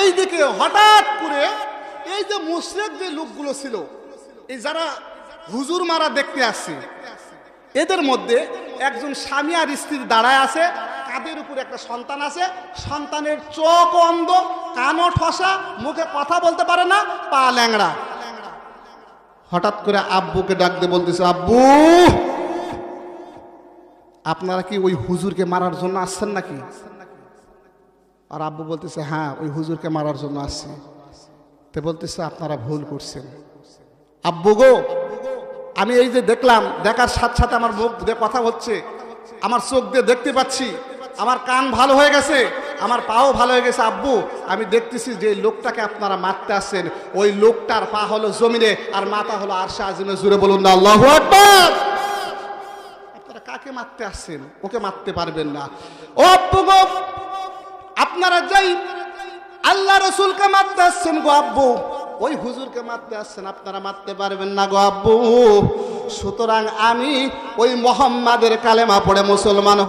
এই দিকে হঠাৎ করে এই যে মুশরেক যে লোকগুলো ছিল, এই যারা হুজুর মারা দেখতে আসছে, এদের মধ্যে একজন স্বামী আর স্ত্রী দাঁড়ায় আছে কাঁধের উপরে একটা সন্তান আছে, সন্তানের চোখ অন্ধ, কানও ঠসা, মুখে কথা বলতে পারে না, পা ল্যাংড়া। হঠাৎ করে আব্বুকে ডাক দিয়ে বলতেছে, আব্বু, আপনারা কি ওই হুজুরকে মারার জন্য আসছেন নাকি? আর আব্বু বলতেছে হ্যাঁ ওই হুজুরকে মারার জন্য আসছি। তে বলতেছে, আপনারা ভুল করছেন। আব্বু গো, আমি এই যে দেখলাম, দেখার সাথে সাথে আমার মুখ দিয়ে কথা হচ্ছে, আমার চোখ দিয়ে দেখতে পাচ্ছি, আমার কান ভালো হয়ে গেছে, আমার পাও ভালো হয়ে গেছে, আব্বু, আমি দেখতেছি যে লোকটাকে আপনারা মারতে আসছেন। ওই লোকটার পা হলো জমিনে, আর মাথা হলো আরশা আজিমে জুড়ে বলুন না, আল্লাহ আপনারা কাকে মারতে আসছেন? ওকে মারতে পারবেন না। ও আব্বু আপনারা যাই, আল্লাহ রসুলকে মারতে আসছেন গো আব্বু। ওই হুজুরকে মারতে আসছেন, আপনারা মারতে পারবেন না গো আব্বু। সুতরাং আমি ওই মোহাম্মাদের কালেমা পড়ে মুসলমান